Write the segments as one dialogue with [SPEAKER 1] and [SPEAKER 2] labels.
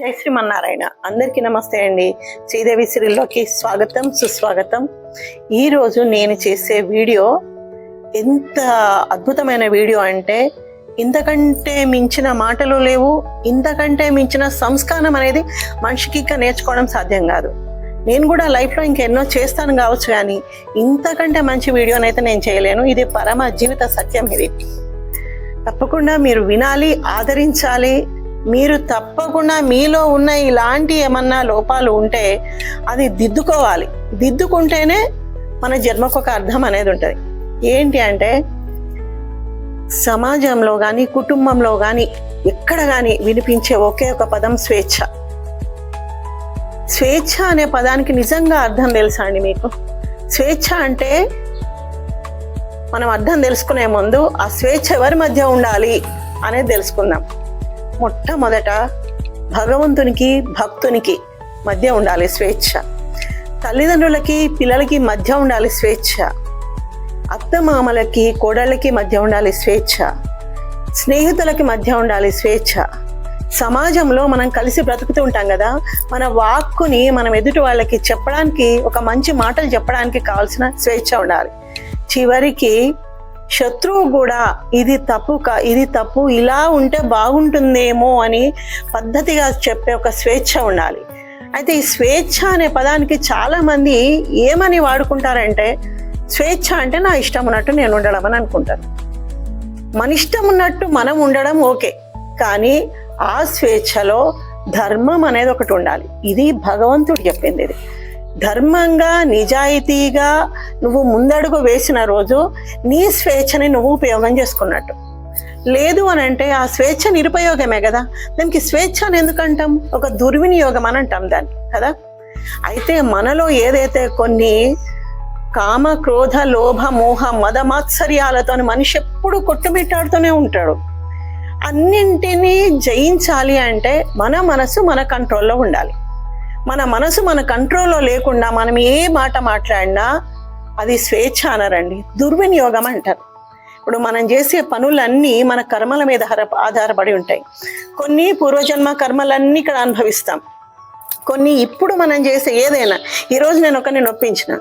[SPEAKER 1] జై శ్రీమన్నారాయణ. అందరికీ నమస్తే అండి. శ్రీదేవి సిరిల్లోకి స్వాగతం సుస్వాగతం. ఈరోజు నేను చేసే వీడియో ఎంత అద్భుతమైన వీడియో అంటే ఇంతకంటే మించిన మాటలు లేవు ఇంతకంటే మించిన సంస్కారం అనేది మనిషికి ఇంకా నేర్చుకోవడం సాధ్యం కాదు. నేను కూడా లైఫ్లో ఇంకెన్నో చేస్తాను కావచ్చు కానీ ఇంతకంటే మంచి వీడియోనైతే నేను చేయలేను. ఇది పరమ జీవిత సత్యం ఇది. తప్పకుండా మీరు వినాలి ఆదరించాలి మీరు తప్పకుండా మీలో ఉన్న ఇలాంటి ఏమన్నా లోపాలు ఉంటే అది దిద్దుకోవాలి. దిద్దుకుంటేనే మన జన్మకు ఒక అర్థం అనేది ఉంటుంది. ఏంటి అంటే సమాజంలో కానీ కుటుంబంలో కానీ ఎక్కడ కానీ వినిపించే ఒకే ఒక పదం స్వేచ్ఛ. స్వేచ్ఛ అనే పదానికి నిజంగా అర్థం తెలుసా అండి మీకు? స్వేచ్ఛ అంటే మనం అర్థం తెలుసుకునే ముందు ఆ స్వేచ్ఛ ఎవరి మధ్య ఉండాలి అనేది తెలుసుకుందాం. మొట్టమొదట భగవంతునికి భక్తునికి మధ్య ఉండాలి స్వేచ్ఛ. తల్లిదండ్రులకి పిల్లలకి మధ్య ఉండాలి స్వేచ్ఛ. అత్తమామలకి కోడళ్ళకి మధ్య ఉండాలి స్వేచ్ఛ. స్నేహితులకి మధ్య ఉండాలి స్వేచ్ఛ. సమాజంలో మనం కలిసి బ్రతుకుతూ ఉంటాం కదా మన వాక్కుని మనం ఎదుటి వాళ్ళకి చెప్పడానికి ఒక మంచి మాటలు చెప్పడానికి కావాల్సిన స్వేచ్ఛ ఉండాలి. చివరికి శత్రువు కూడా ఇది తప్పు ఇది తప్పు ఇలా ఉంటే బాగుంటుందేమో అని పద్ధతిగా చెప్పే ఒక స్వేచ్ఛ ఉండాలి. అయితే ఈ స్వేచ్ఛ అనే పదానికి చాలామంది ఏమని వాడుకుంటారంటే స్వేచ్ఛ అంటే నా ఇష్టం ఉన్నట్టు నేను ఉండడం అని అనుకుంటాను మన ఇష్టం ఉన్నట్టు మనం ఉండడం ఓకే కానీ ఆ స్వేచ్ఛలో ధర్మం అనేది ఒకటి ఉండాలి. ఇది భగవంతుడు చెప్పింది ఇది. ధర్మంగా నిజాయితీగా నువ్వు ముందడుగు వేసిన రోజు నీ స్వేచ్ఛని నువ్వు ఉపయోగం చేసుకున్నట్టు. లేదు అని అంటే ఆ స్వేచ్ఛ నిరుపయోగమే కదా. దానికి స్వేచ్ఛ అని ఎందుకంటాం? ఒక దుర్వినియోగం అని అంటాం దాన్ని కదా? అయితే మనలో ఏదైతే కొన్ని కామ క్రోధ లోభ మోహ మద మాత్సర్యాలతో మనిషి ఎప్పుడు కొట్టుమిట్టాడుతూనే ఉంటాడు. అన్నింటినీ జయించాలి అంటే మన మనసు మన కంట్రోల్లో ఉండాలి. మన మనసు మన కంట్రోల్లో లేకుండా మనం ఏ మాట మాట్లాడినా అది స్వేచ్ఛ అనరండి. దుర్వినియోగం అంటారు. ఇప్పుడు మనం చేసే పనులన్నీ మన కర్మల మీద ఆధారపడి ఉంటాయి. కొన్ని పూర్వజన్మ కర్మలన్నీ ఇక్కడ అనుభవిస్తాం. కొన్ని ఇప్పుడు మనం చేసే ఏదైనా ఈరోజు నేను ఒకరిని నొప్పించిన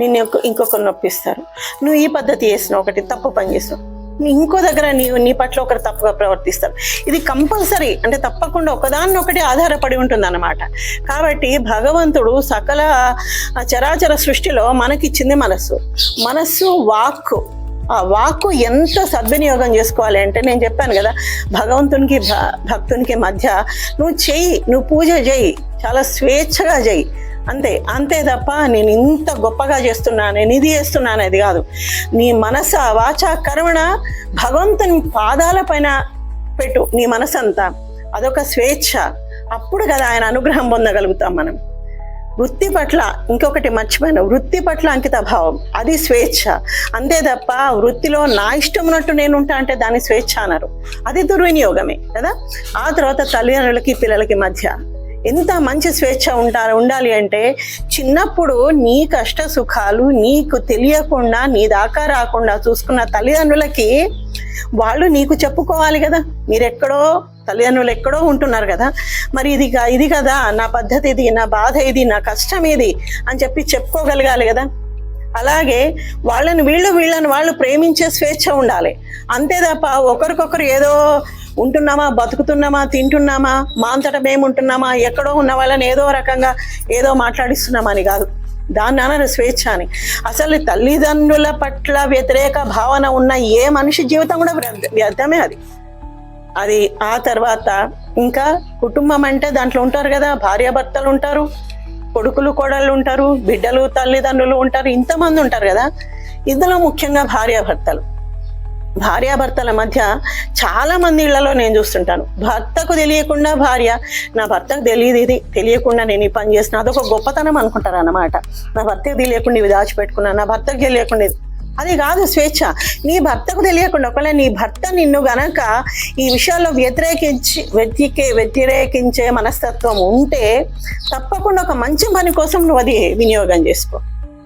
[SPEAKER 1] నిన్ను ఇంకొకరిని ఇంకొకరు నొప్పిస్తారు. నువ్వు ఈ పద్ధతి చేసిన ఒకటి తప్పు పని చేసావు ఇంకో దగ్గర నీ నీ పట్ల ఒకరు తప్పుగా ప్రవర్తిస్తారు. ఇది కంపల్సరీ. అంటే తప్పకుండా ఒకదాన్నొకటి ఆధారపడి ఉంటుంది అనమాట కాబట్టి భగవంతుడు సకల చరాచర సృష్టిలో మనకిచ్చింది మనస్సు. మనస్సు వాక్కు. ఆ వాక్కు ఎంత సద్వినియోగం చేసుకోవాలి అంటే నేను చెప్పాను కదా భగవంతునికి భ- భక్తునికి మధ్య నువ్వు చెయ్యి నువ్వు పూజ చేయి చాలా స్వేచ్ఛగా చెయ్యి అంతే అంతే తప్ప నేను ఇంత గొప్పగా చేస్తున్నా నేను ఇది చేస్తున్నా అనేది కాదు. నీ మనస వాచ కరుణ భగవంతుని పాదాల పైన పెట్టు నీ మనసంతా. అదొక స్వేచ్ఛ. అప్పుడు కదా ఆయన అనుగ్రహం పొందగలుగుతాం మనం. వృత్తి పట్ల ఇంకొకటి మర్చిపోయిన. వృత్తి పట్ల అంకిత భావం అది స్వేచ్ఛ. అంతే తప్ప వృత్తిలో నా ఇష్టం ఉన్నట్టు నేను ఉంటా అంటే దాని స్వేచ్ఛ అన్నారు అది దుర్వినియోగమే కదా? ఆ తర్వాత తల్లిదండ్రులకి పిల్లలకి మధ్య. ఎంత మంచి స్వేచ్ఛ ఉంటారు ఉండాలి అంటే చిన్నప్పుడు నీ కష్ట సుఖాలు నీకు తెలియకుండా నీ దాకా రాకుండా చూసుకున్న తల్లిదండ్రులకి వాళ్ళు నీకు చెప్పుకోవాలి కదా. మీరెక్కడో తల్లిదండ్రులు ఎక్కడో ఉంటున్నారు కదా. మరి ఇది ఇది కదా నా పద్ధతి ఇది నా బాధ ఇది నా కష్టం ఇది అని చెప్పి చెప్పుకోగలగాలి కదా. అలాగే వాళ్ళని వీళ్ళు వీళ్ళని వాళ్ళు ప్రేమించే స్వేచ్ఛ ఉండాలి. అంతే తప్ప ఒకరికొకరు ఏదో ఉంటున్నామా? బతుకుతున్నామా? తింటున్నామా? మా అంతటా మేము ఉంటున్నామా ఎక్కడో ఉన్న వాళ్ళని ఏదో రకంగా ఏదో మాట్లాడిస్తున్నామా అని కాదు. దాన్ని అనరు స్వేచ్ఛ అని. అసలు తల్లిదండ్రుల పట్ల వ్యతిరేక భావన ఉన్న ఏ మనిషి జీవితం కూడా వ్యర్థమే అది. అది ఆ తర్వాత ఇంకా కుటుంబం అంటే దాంట్లో ఉంటారు కదా భార్యాభర్తలు ఉంటారు కొడుకులు కోడళ్ళు ఉంటారు బిడ్డలు తల్లిదండ్రులు ఉంటారు ఇంతమంది ఉంటారు కదా. ఇందులో ముఖ్యంగా భార్యాభర్తలు. భార్యాభర్తల మధ్య చాలా మంది ఇళ్ళలో నేను చూస్తుంటాను. భర్తకు తెలియకుండా భార్య నా భర్తకు తెలియదు ఇది తెలియకుండా నేను ఈ పని చేసిన అదొక గొప్పతనం అనుకుంటారు అన్నమాట నా భర్తకు తెలియకుండా ఇవి దాచిపెట్టుకున్నాను నా భర్తకు తెలియకుండా అది కాదు స్వేచ్ఛ. నీ భర్తకు తెలియకుండా ఒకవేళ నీ భర్త నిన్ను గనక ఈ విషయాల్లో వ్యతిరేకించి వ్యతికే వ్యతిరేకించే మనస్తత్వం ఉంటే తప్పకుండా ఒక మంచి పని కోసం నువ్వు అది వినియోగం చేసుకో.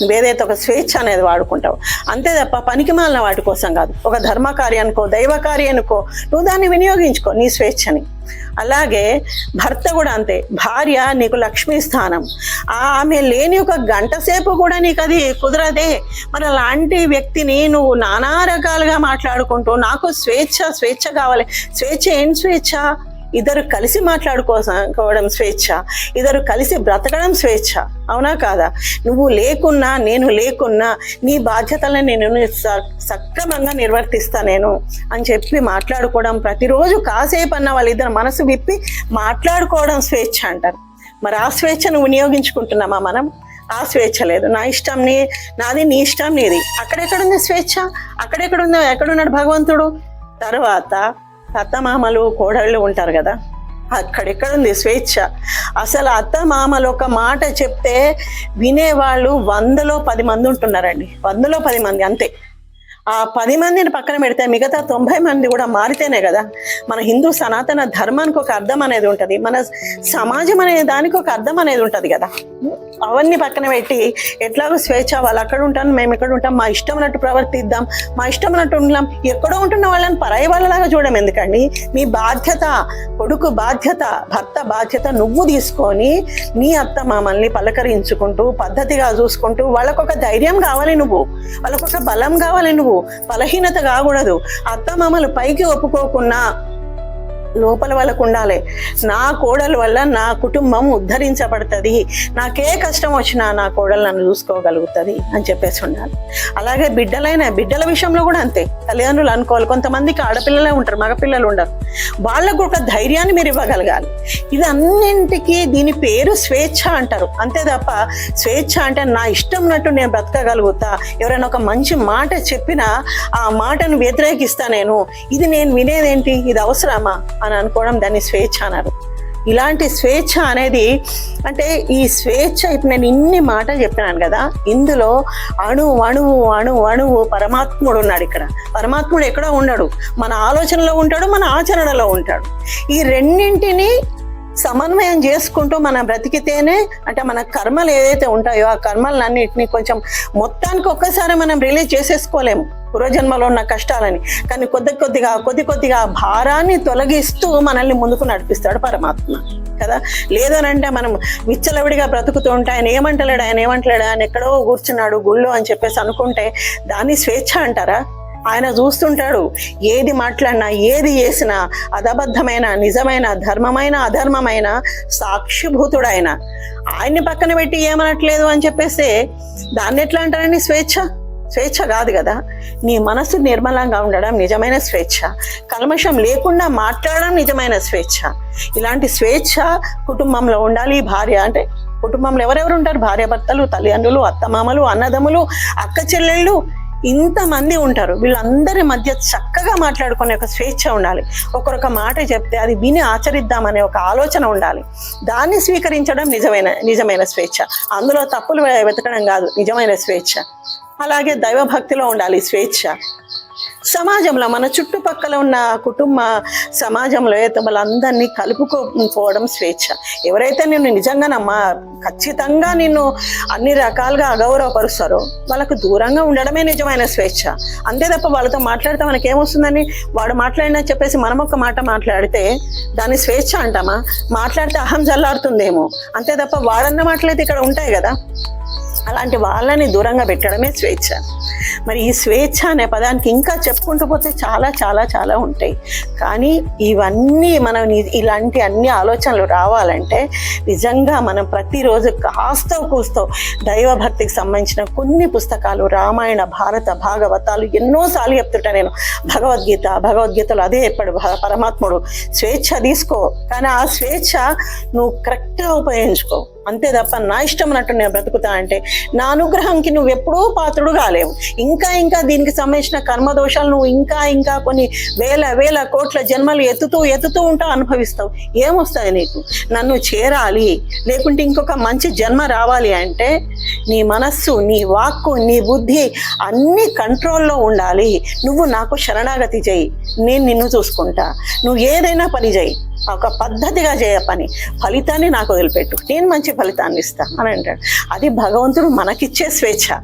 [SPEAKER 1] నువ్వేదైతే ఒక స్వేచ్ఛ అనేది వాడుకుంటావు అంతే తప్ప పనికి మాలిన వాటి కోసం కాదు. ఒక ధర్మ కార్యానికో దైవ కార్యానికో నువ్వు దాన్ని వినియోగించుకో నీ స్వేచ్ఛని. అలాగే భర్త కూడా అంతే. భార్య నీకు లక్ష్మీ స్థానం. ఆమె లేని ఒక గంట సేపు కూడా నీకు అది కుదరదే. మరి అలాంటి వ్యక్తిని నువ్వు నానా రకాలుగా మాట్లాడుకుంటూ నాకు స్వేచ్ఛ స్వేచ్ఛ కావాలి. స్వేచ్ఛ ఏం స్వేచ్ఛ? ఇద్దరు కలిసి మాట్లాడుకోవడం స్వేచ్ఛ ఇద్దరు కలిసి బ్రతకడం స్వేచ్ఛ అవునా కాదా? నువ్వు లేకున్నా నేను లేకున్నా నీ బాధ్యతలను నేను సక్రమంగా నిర్వర్తిస్తా నేను అని చెప్పి మాట్లాడుకోవడం ప్రతిరోజు కాసేపు అన్న వాళ్ళిద్దరు మనసు విప్పి మాట్లాడుకోవడం స్వేచ్ఛ అంటారు. మరి ఆ స్వేచ్ఛను వినియోగించుకుంటున్నామా మనం? ఆ స్వేచ్ఛ లేదు. నా ఇష్టం నీ నాది నీ ఇష్టం నీది. అక్కడెక్కడుంది స్వేచ్ఛ? అక్కడెక్కడుంది ఎక్కడున్నాడు భగవంతుడు? తర్వాత అత్తమామలు కోడళ్ళు ఉంటారు కదా? అక్కడెక్కడుంది స్వేచ్ఛ? అసలు అత్తమామలు ఒక మాట చెప్తే వినేవాళ్ళు వందలో పది మంది ఉంటున్నారండి. వందలో పది మంది అంతే. ఆ పది మందిని పక్కన పెడితే మిగతా తొంభై మంది కూడా మారితేనే కదా? మన హిందూ సనాతన ధర్మానికి ఒక అర్థం అనేది ఉంటుంది. మన సమాజం అనే దానికి ఒక అర్థం అనేది ఉంటుంది కదా? అవన్నీ పక్కన పెట్టి ఎట్లాగో స్వేచ్ఛ వాళ్ళు అక్కడ ఉంటాను మేము ఇక్కడ ఉంటాం మా ఇష్టం ఉన్నట్టు ప్రవర్తిద్దాం మా ఇష్టం ఉన్నట్టు ఉండాం ఎక్కడో ఉంటున్న వాళ్ళని పరాయి వాళ్ళలాగా చూడడం ఎందుకండి? మీ బాధ్యత కొడుకు బాధ్యత భర్త బాధ్యత నువ్వు తీసుకొని నీ అత్త మామల్ని పలకరించుకుంటూ పద్ధతిగా చూసుకుంటూ వాళ్ళకొక ధైర్యం కావాలి నువ్వు. వాళ్ళకొక బలం కావాలి నువ్వు. బలహీనత కాకూడదు. అత్తమామలు పైకి ఒప్పుకోకున్నా లోపల వాళ్ళకు ఉండాలి. నా కోడల వల్ల నా కుటుంబం ఉద్ధరించబడుతుంది. నాకే కష్టం వచ్చినా నా కోడలు నన్ను చూసుకోగలుగుతుంది అని చెప్పేసి ఉండాలి. అలాగే బిడ్డలైన బిడ్డల విషయంలో కూడా అంతే. తల్లిదండ్రులు అనుకోవాలి. కొంతమందికి ఆడపిల్లలే ఉంటారు మగపిల్లలు ఉండరు. వాళ్ళకు ఒక ధైర్యాన్ని మీరు ఇవ్వగలగాలి. ఇది అన్నింటికి దీని పేరు స్వేచ్ఛ అంటారు. అంతే తప్ప స్వేచ్ఛ అంటే నా ఇష్టం ఉన్నట్టు నేను బ్రతకగలుగుతా. ఎవరైనా ఒక మంచి మాట చెప్పినా ఆ మాటను వ్యతిరేకిస్తా నేను. ఇది నేను వినేదేంటి? ఇది అవసరమా? అని అనుకోవడం దాన్ని స్వేచ్ఛ అన్నారు. ఇలాంటి స్వేచ్ఛ అనేది అంటే ఈ స్వేచ్ఛ ఇప్పుడు నేను ఇన్ని మాటలు చెప్పినాను కదా ఇందులో అణు అణువు అణు అణువు పరమాత్ముడు ఉన్నాడు ఇక్కడ. పరమాత్ముడు ఎక్కడో ఉన్నాడు. మన ఆలోచనలో ఉంటాడు మన ఆచరణలో ఉంటాడు. ఈ రెండింటిని సమన్వయం చేసుకుంటూ మనం బ్రతికితేనే అంటే మన కర్మలు ఏదైతే ఉంటాయో ఆ కర్మలన్నింటినీ కొంచెం మొత్తానికి ఒక్కసారి మనం రిలీజ్ చేసేసుకోలేము. పూర్వజన్మలో ఉన్న కష్టాలని కానీ కొద్ది కొద్దిగా కొద్ది కొద్దిగా భారాన్ని తొలగిస్తూ మనల్ని ముందుకు నడిపిస్తాడు పరమాత్మ కదా? లేదనంటే మనం విచ్చలవిడిగా బ్రతుకుతూ ఉంటే ఆయన ఏమంటలేడు ఆయన ఏమంటలేడు ఆయన ఎక్కడో కూర్చున్నాడు గుళ్ళో అని చెప్పేసి అనుకుంటే దాన్ని స్వేచ్ఛ అంటారా? ఆయన చూస్తుంటాడు ఏది మాట్లాడినా ఏది చేసినా అదబద్ధమైన నిజమైన ధర్మమైన అధర్మమైన సాక్షిభూతుడు ఆయన ఆయన్ని పక్కన పెట్టి ఏమనట్లేదు అని చెప్పేసి దాన్ని ఎట్లా అంటారండి స్వేచ్ఛ? స్వేచ్ఛ కాదు కదా? నీ మనసు నిర్మలంగా ఉండడం నిజమైన స్వేచ్ఛ. కల్మషం లేకుండా మాట్లాడడం నిజమైన స్వేచ్ఛ. ఇలాంటి స్వేచ్ఛ కుటుంబంలో ఉండాలి. భార్య అంటే కుటుంబంలో ఎవరెవరు ఉంటారు? భార్యాభర్తలు తల్లిదండ్రులు అత్తమామలు అన్నదమ్ములు అక్క చెల్లెళ్ళు ఇంతమంది ఉంటారు. వీళ్ళందరి మధ్య చక్కగా మాట్లాడుకునే ఒక స్వేచ్ఛ ఉండాలి. ఒకరొక మాట చెప్తే అది విని ఆచరిద్దామనే ఒక ఆలోచన ఉండాలి. దాన్ని స్వీకరించడం నిజమైన నిజమైన స్వేచ్ఛ. అందులో తప్పులు వెతకడం కాదు. నిజమైన స్వేచ్ఛ. అలాగే దైవభక్తిలో ఉండాలి స్వేచ్ఛ. సమాజంలో మన చుట్టుపక్కల ఉన్న కుటుంబ సమాజంలో అయితే వాళ్ళందరినీ కలుపుకోపోవడం స్వేచ్ఛ. ఎవరైతే నిన్ను నిజంగా నమ్మా ఖచ్చితంగా నిన్ను అన్ని రకాలుగా అగౌరవపరుస్తారో వాళ్ళకు దూరంగా ఉండడమే నిజమైన స్వేచ్ఛ. అంతే తప్ప వాళ్ళతో మాట్లాడితే మనకి ఏమొస్తుందని వాడు మాట్లాడినా చెప్పేసి మనం ఒక మాట మాట్లాడితే దాన్ని స్వేచ్ఛ అంటామా? మాట్లాడితే అహం జల్లాడుతుందేమో. అంతే తప్ప వాడన్న మాటలైతే ఇక్కడ ఉంటాయి కదా. అలాంటి వాళ్ళని దూరంగా పెట్టడమే స్వేచ్ఛ. మరి ఈ స్వేచ్ఛ అనే పదానికి ఇంకా చెప్పుకుంటూ పోతే చాలా చాలా చాలా ఉంటాయి. కానీ ఇవన్నీ మనం ఇలాంటి అన్ని ఆలోచనలు రావాలంటే నిజంగా మనం ప్రతిరోజు కాస్తో కూస్తో దైవభక్తికి సంబంధించిన కొన్ని పుస్తకాలు రామాయణ భారత భాగవతాలు ఎన్నోసార్లు చెప్తుంటా నేను. భగవద్గీత భగవద్గీతలో అదే చెప్పాడు పరమాత్ముడు స్వేచ్ఛ తీసుకో. కానీ ఆ స్వేచ్ఛ నువ్వు కరెక్ట్గా ఉపయోగించుకో. అంతే తప్ప నా ఇష్టం అన్నట్టు నేను బ్రతుకుతా అంటే నా అనుగ్రహంకి నువ్వు ఎప్పుడూ పాత్రుడు కాలేవు. ఇంకా ఇంకా దీనికి సంబంధించిన కర్మదోషాలు నువ్వు ఇంకా ఇంకా కొన్ని వేల వేల కోట్ల జన్మలు ఎత్తుతూ ఎత్తుతూ ఉంటావు అనుభవిస్తావు. ఏమొస్తాయి నీకు? నన్ను చేరాలి లేకుంటే ఇంకొక మంచి జన్మ రావాలి అంటే నీ మనస్సు నీ వాక్కు నీ బుద్ధి అన్ని కంట్రోల్లో ఉండాలి. నువ్వు నాకు శరణాగతి చేయి. నేను నిన్ను చూసుకుంటా. నువ్వు ఏదైనా పని చేయి. ఒక పద్ధతిగా చేయ పని. ఫలితాన్ని నాకు వదిలిపెట్టు. నేను మంచి ఫలితాన్ని ఇస్తా అని అంటాడు. అది భగవంతుడు మనకిచ్చే స్వేచ్ఛ.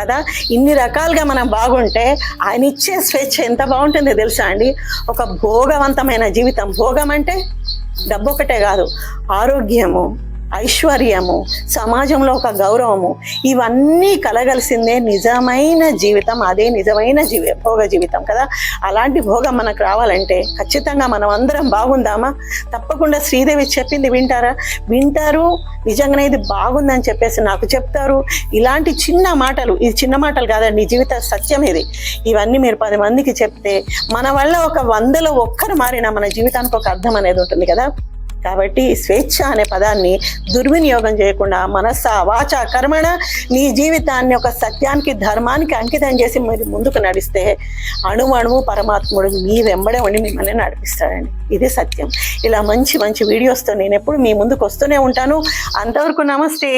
[SPEAKER 1] కదా? ఇన్ని రకాలుగా మనం బాగుంటే ఆయన ఇచ్చే స్వేచ్ఛ ఎంత బాగుంటుందో తెలుసా అండి? ఒక భోగవంతమైన జీవితం. భోగం అంటే డబ్బు ఒకటే కాదు. ఆరోగ్యము ఐశ్వర్యము సమాజంలో ఒక గౌరవము ఇవన్నీ కలగలిసిందే నిజమైన జీవితం అదే నిజమైన జీవి భోగ జీవితం కదా? అలాంటి భోగం మనకు రావాలంటే ఖచ్చితంగా మనం అందరం బాగుందామా? తప్పకుండా శ్రీదేవి చెప్పింది వింటారా? వింటారు నిజంగానే ఇది బాగుందని చెప్పేసి నాకు చెప్తారు. ఇలాంటి చిన్న మాటలు ఇది చిన్న మాటలు కాదండి ఈ జీవిత సత్యం ఇది. ఇవన్నీ మీరు పది మందికి చెప్తే మన వల్ల ఒక వందలో ఒక్కరు మారిన మన జీవితానికి ఒక అర్థం అనేది ఉంటుంది కదా? కాబట్టి స్వేచ్ఛ అనే పదాన్ని దుర్వినియోగం చేయకుండా మనస్స వాచ కర్మణ మీ జీవితాన్ని ఒక సత్యానికి ధర్మానికి అంకితం చేసి మీరు ముందుకు నడిస్తే అణువణువు పరమాత్ముడు మీ వెంబడే ఉండి మిమ్మల్ని నడిపిస్తాడండి. ఇది సత్యం. ఇలా మంచి మంచి వీడియోస్తో నేను ఎప్పుడు మీ ముందుకు వస్తూనే ఉంటాను. అంతవరకు నమస్తే.